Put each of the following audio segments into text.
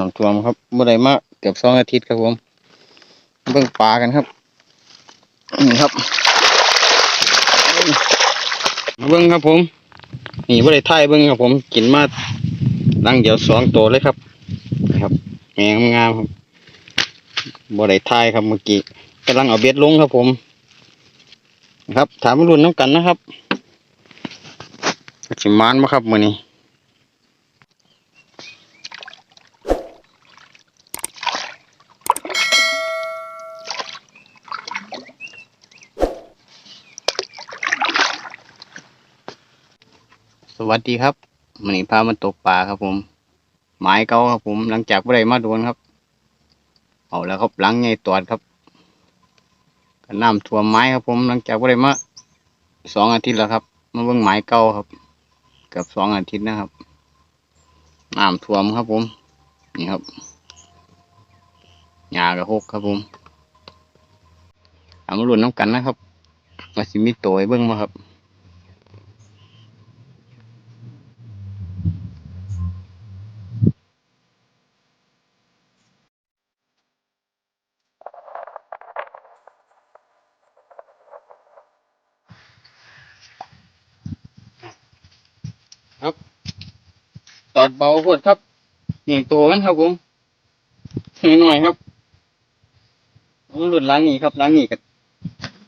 น้ำท่วมครับเมื่อไรมากเกือบสองอาทิตย์ครับผมเบิ่งปลากันครับนี่ครับเบิ่งครับผม นี่เมื่อไรท่ายเบิ่งครับผม กินมาดังเดียวสองตัวเลยครับนะครับแงงามครับบ่ได้ท่ายครับเมื่อกี้กำลังเอาเบ็ดลงครับผม ครับ ถามรุ่นน้ำกันนะครับสิมานมาครับมือนี้ ส วัสดีครับมันนี้พามาตกปลาครับผม หมายเก่าครับผมหลังจากไม่ได้มาโดนครับ เอาแล้วครับหลังไงตอดครับก็น้ำท่วมไม้ครับผม หลังจากไม่ได้มาสองอาทิตย์แล้วครับมาเบิ่งหมายเก่าครับเกือบสองอาทิตย์นะครับน้ำท่วมครับผม นี่ครับหญ้ากระหกครับผมเอามาลุ้นน้ำกันนะครับว่าสิมีตัวเบิ่งมาครับ ดเบาโพดครับนี่ตัวมันครับผมหน่อยๆครับผมหลุดล้างนี่ครับล้างนี่กับ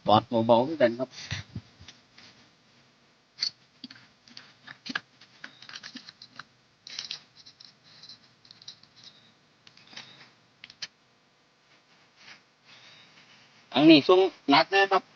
ตอดเบาๆด้วยกันครับอันนี้ช่วงหนักนะครับ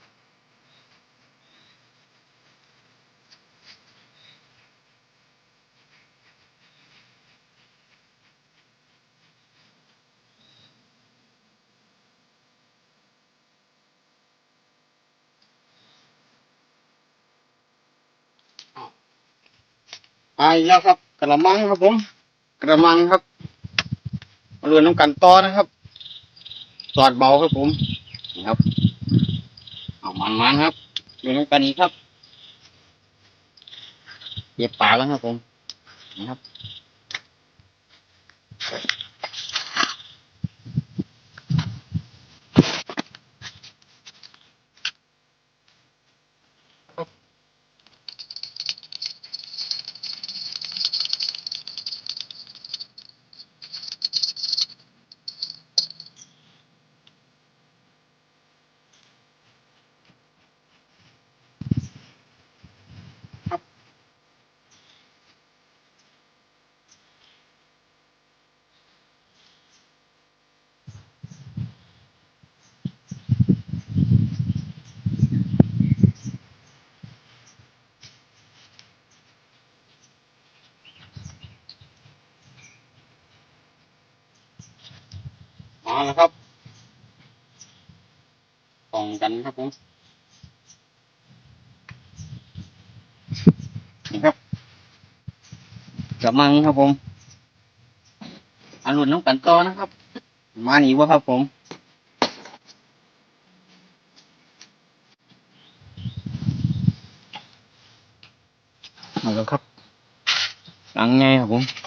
ไปแล้วครับ กระมังครับผม กระมังครับมาเรือนน้ำกันต่อนะครับสอดเบาครับผมนี่ครับ เอามันมันครับเรือนน้ำกันนี้ครับเย็บปากแล้วครับผมนี่ครับ มาแล้วครับส่องกันครับผมนี่ครับกระมังครับผมอันรุ่นน้ำกันต่อนะครับ มาหนีวะครับผมมาแล้วครับหลังไงครับผม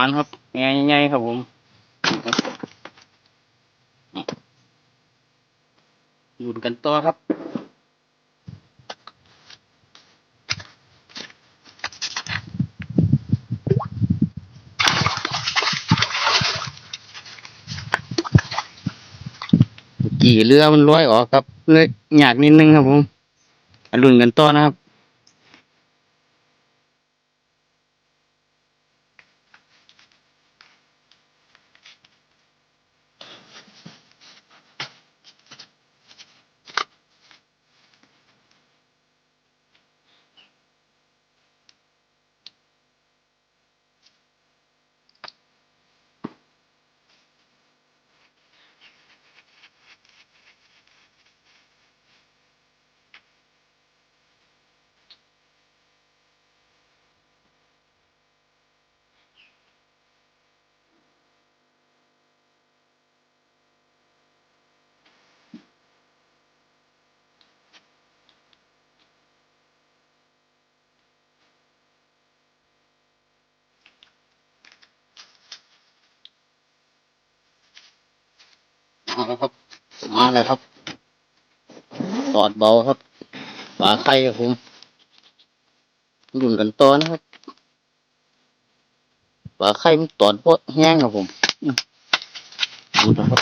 มันครับง่ายๆครับผมหยุดกันต่อครับกี่เรือมันร้อยออกครับเลยอยากนิดนึงครับผมอรุ่นกันต่อนะครับ มาแล้วครับ มาแล้วครับตอดเบาครับปาไข่ครับผมรุนกันต่อนะครับปาไข่มันตอดเพราะแห้งครับผมดูนะครับ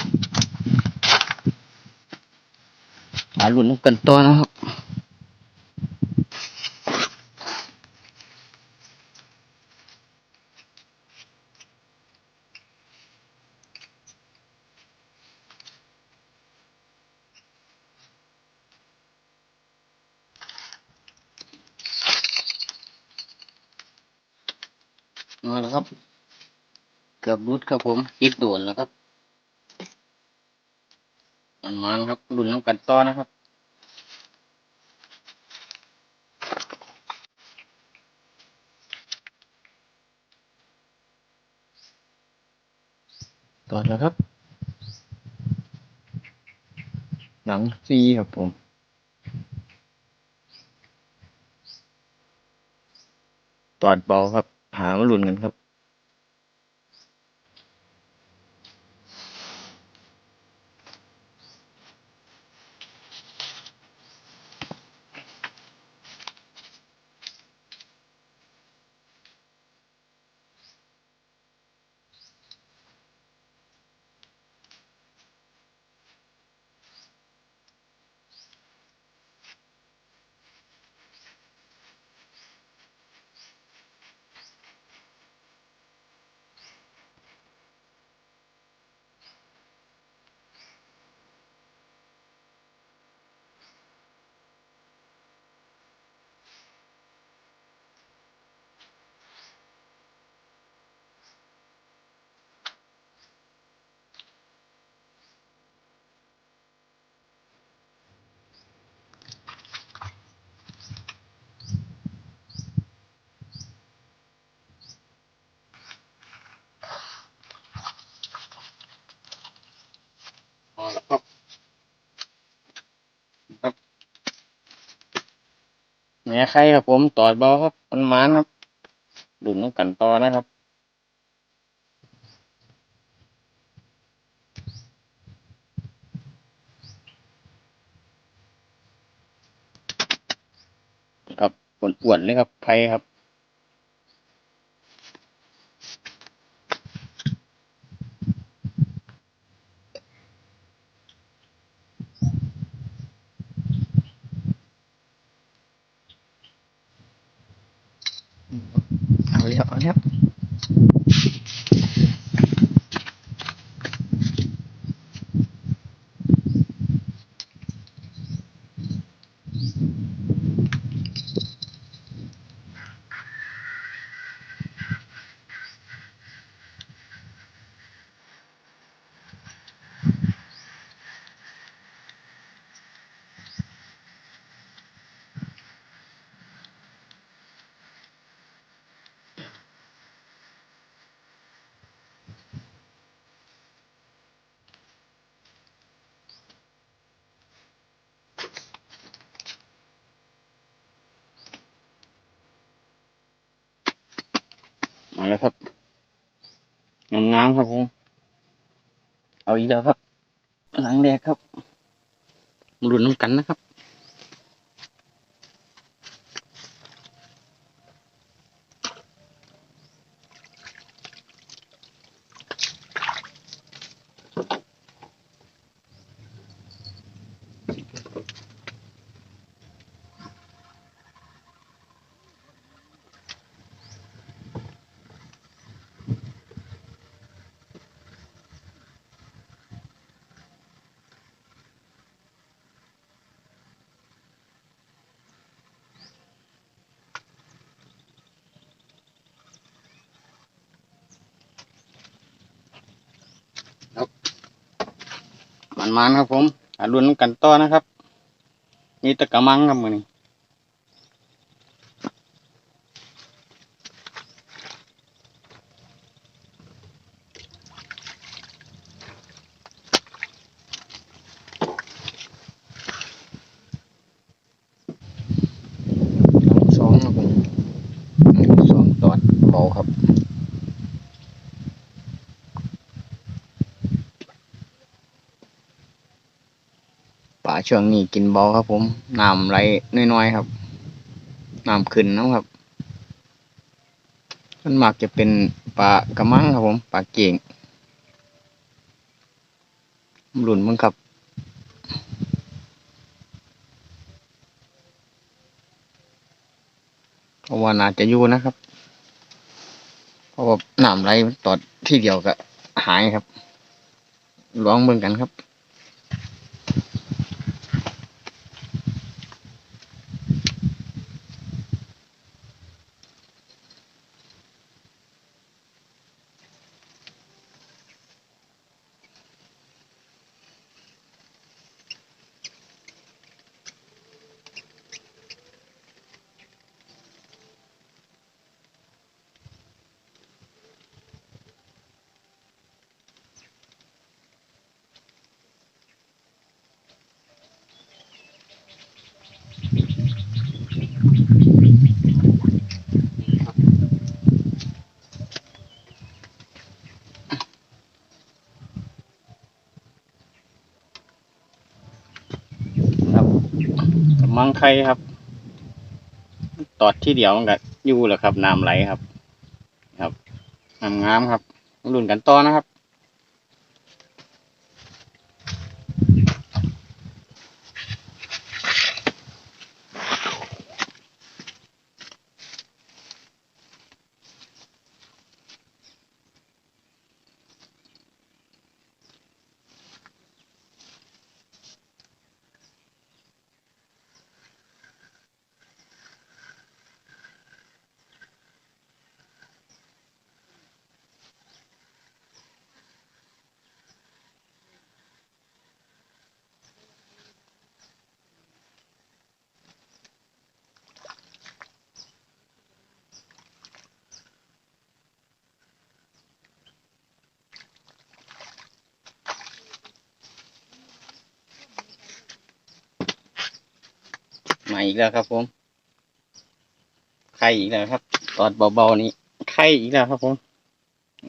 มารุ่นกันต่อนะครับ มาแล้วครับ เกือบรุดครับผมยิดด่วนแล้วครับมันมันครับรุนน้ำกันต่อนะครับต่อแล้วครับ หนังซีครับผมตอดเบาครับ หามาลุ้นกันครับ หม่ไข่ครับผมตอดเบาครับมันมันครับดุนต้องกันต่อนะครับครับอวนๆเลยครับไข่ครับ เมาแล้วครับงามๆครับผมเอาอีกแล้วครับหลังแรกครับรุนน้ำกันนะครับ มันมันครับผมอารุนกันต่อนะครับ มีตะกะมังครับมือนี้สองครับผมสองตอดเบาครับ ป่า ช่วงนี้กินบาครับผมน้ำไหลน้อยๆครับน้ำขึ้นนะครับ มันมักจะเป็นปลากระมังครับผมปลาเก่งหลุนมึงครับเพราะว่าน่าจะอยู่นะครับ เพราะว่าน้ำไหลตอดที่เดียวก็หายครับลองเบิ่งกันครับ มังไข่ครับ ตอดที่เดียวมันก็อยู่แหละครับน้ำไหลครับ ครับงามงามๆครับรุ่นกันต่อนะครับ มาอีกแล้วครับผม ไข่อีกแล้วครับ ตอดเบาๆนี้ไข่อีกแล้วครับผม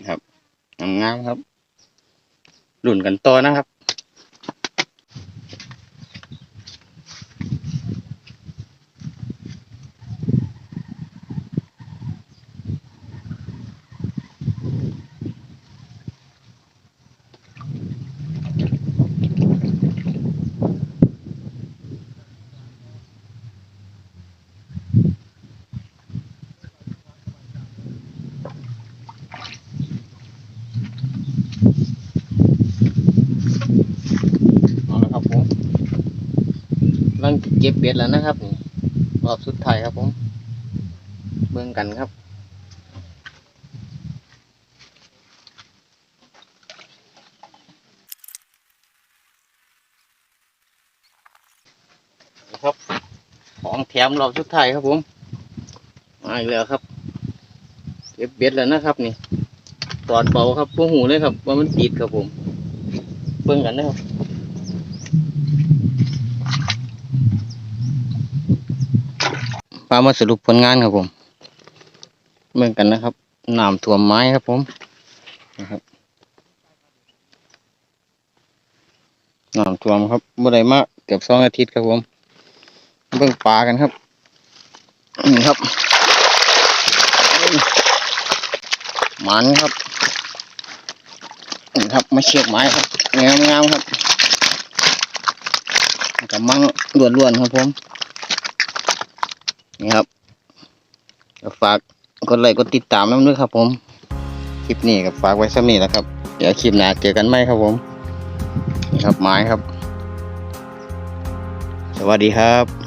ครับงามๆครับรุ่นกันต่อนะครับ เอาละครับผมกำลัง เก็บเบ็ดแล้วนะครับนี่รอบสุดท้ายครับผม เบิ่งกันครับ ครับ ของแถมรอบสุดท้ายครับผม มาอีกแล้วครับ เก็บเบ็ดแล้วนะครับนี่ตอดเบาครับพวกหูเลยครับว่ามันติดครับผม เบิ่งกันนะครับ พามาสรุปผลงานครับผมเบิ่งกันนะครับน้ำท่วมไม้ครับผมนะครับน้ำท่วมครับเมื่อไรมาเกือบสองอาทิตย์ครับผมเบิ่งปลากันครับนี่ครับหมันครับนี่ครับมาเชือกไม้ครับงามงามๆครับกับมังล้วนๆครับผม นี่ครับฝากกดไลค์กดติดตามน้ำด้วยครับ ผม คลิปนี้ก็ฝากไว้สักนี้นะครับ เดี๋ยวคลิปหน้าเจอกันไหมครับผมนี่ครับไม้ครับ สวัสดีครับ